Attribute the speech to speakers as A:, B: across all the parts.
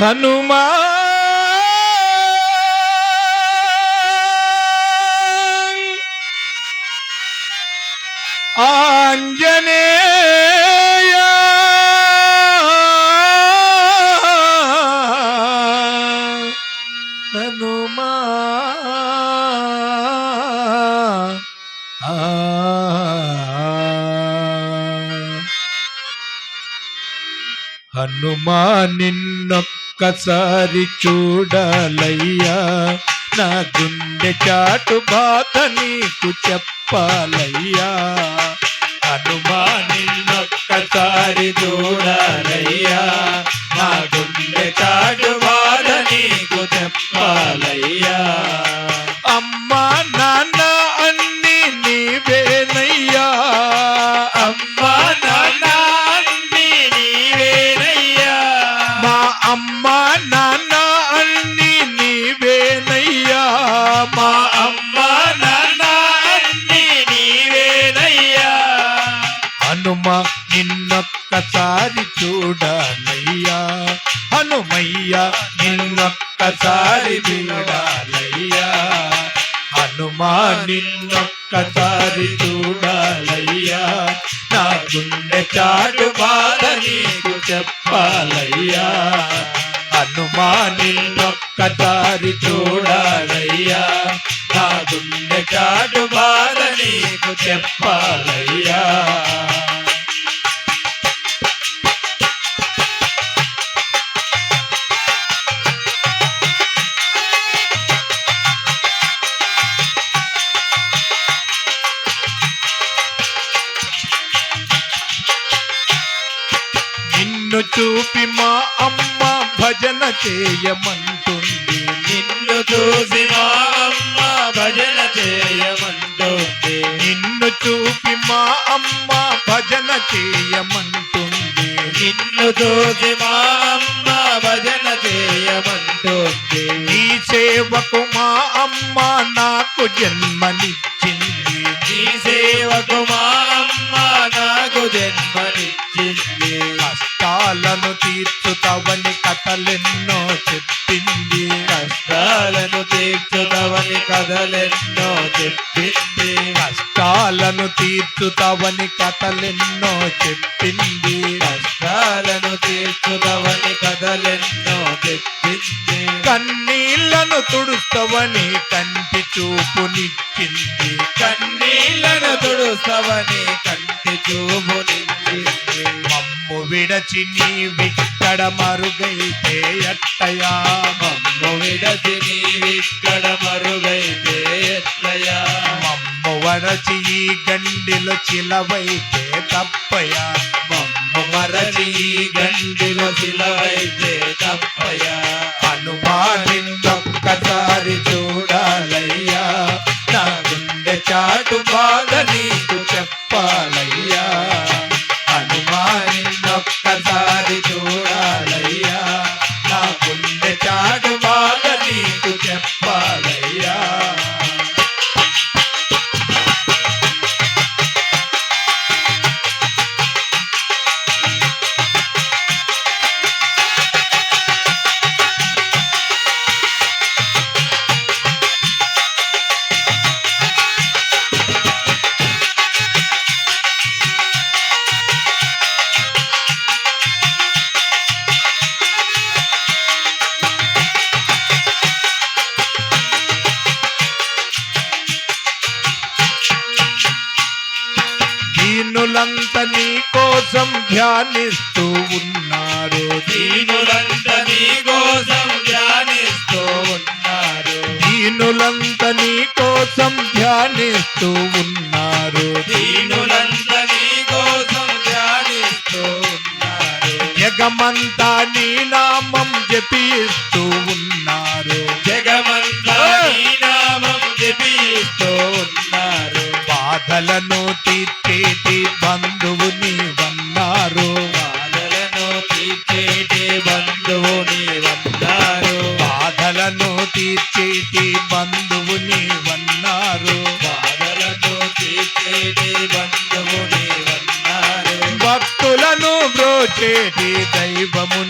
A: హనుమా ఆంజనేయ హనుమా హనుమా నిన్నొక్క ఒక్కసారి చూడాలయ్యా. నా గుండె చాటు బాధ నీకు చెప్పాలయ్యా. అనుమ నిన్నొక్కసారి చూడాలయ్యా. హనుమా నిన్నొక్కసారి చూడాలయ్యా. నా గుండె చాటు బాధ నీకు చెప్పాలయ్యా. హనుమా నిన్నొక్కసారి చూడాలయ్యా. నా గుండె చాటు బాధ నీకు చెప్పాలయ్యా. నిన్ను చూపి మా అమ్మ భజన చేయమంటుంది.
B: నిన్ను చూసి మా అమ్మ భజన చేయమంటుంది.
A: నిన్ను చూపి మా అమ్మ భజన చేయమంటుంది.
B: నిన్ను చూసి మా అమ్మ భజన చేయమంటుంది.
A: నీ సేవకు మా అమ్మ నాకు జన్మనిచ్చింది.
B: నీ సేవకు మా అమ్మ
A: కథలెన్నో చెప్పింది
B: కష్టాలను తీర్చుతవని కథలెన్నో చెప్పింది
A: కష్టాలను తీర్చుతవని కథలెన్నో చెప్పింది
B: కష్టాలను తీర్చుతవని కథలెన్నో చెప్పింది.
A: కన్నీళ్ళను తుడుస్తవని కంటి చూపునిచ్చింది
B: కన్నీళ్ళను తుడుస్తవని కంటి చూపునిచ్చింది.
A: మమ్ము విడచి నీవిక్కడ మరుగైతే ఎట్టయా?
B: మమ్ము విడచి నీవిక్కడ మరుగైతే ఎట్టయా?
A: మమ్ము వడచి ఈ గండిలో చిలవైతే తప్పయా?
B: మమ్ము మరచి ఈ గండిలో చిలవైతే తప్పయా?
A: అనుమానిన్నొక్కసారి చూడాలయ్యా. నా గుండె చాటు బాధ నీకు చెప్పాలయ్యా. నీ కోసం ధ్యానిస్తూ ఉన్నారు
B: దీనులంత నీ కోసం ధ్యానిస్తూ ఉన్నారు
A: దీనులంత నీ కోసం ధ్యానిస్తూ ఉన్నారు
B: దీనులంత నీ కోసం ధ్యానిస్తూ ఉన్నారు
A: జగమంతా నీ నామం జపిస్తూ బాధలను తీర్చేటి బంధువు నీవన్నారు.
B: బాధలను తీర్చేటి బంధువు నీవన్నారు.
A: బాధలను తీర్చేటి బంధువు నీవన్నారు.
B: బాధలను తీర్చేటి బంధువు నీవన్నారు.
A: భక్తులను బ్రోచేటి దైవము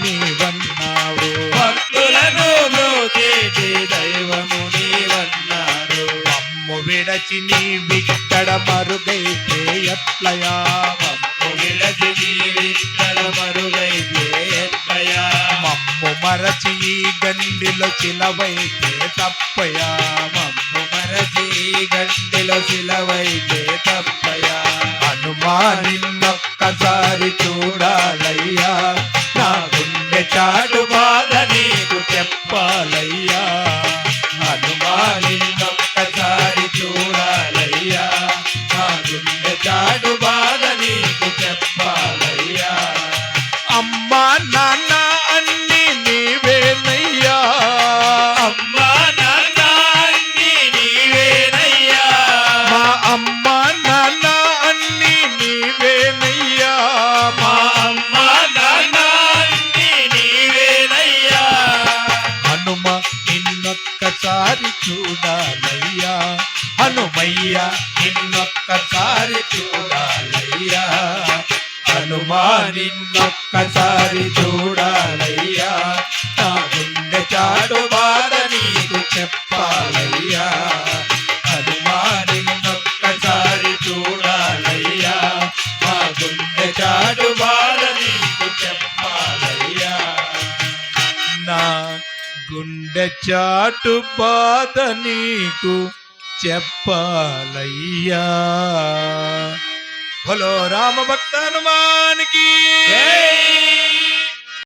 A: విడచి నీ విక్కడ మరుగైతే ఎట్లయా
B: మమ్ము విడచి నీవిక్కడ మరుగైతే ఎట్లయా
A: మమ్ము మరచి ఈ గండిలో చిలవైతే తప్పయా
B: మమ్ము మరచి ఈ గంటిలో సిలవైతే తప్పయా
A: అనుమానిన్నొక్కసారి చూడాలయ్యా.
B: చూడాలయ్యా.
A: హనుమయ్యా నిన్నొక్కసారి చూడాలయ్యా. హనుమా నిన్నొక్కసారి చూడాలయ్యా. గుండె చాటు బాధ నీకు చెప్పాలయ్యా. హలో రామ భక్త హనుమానికి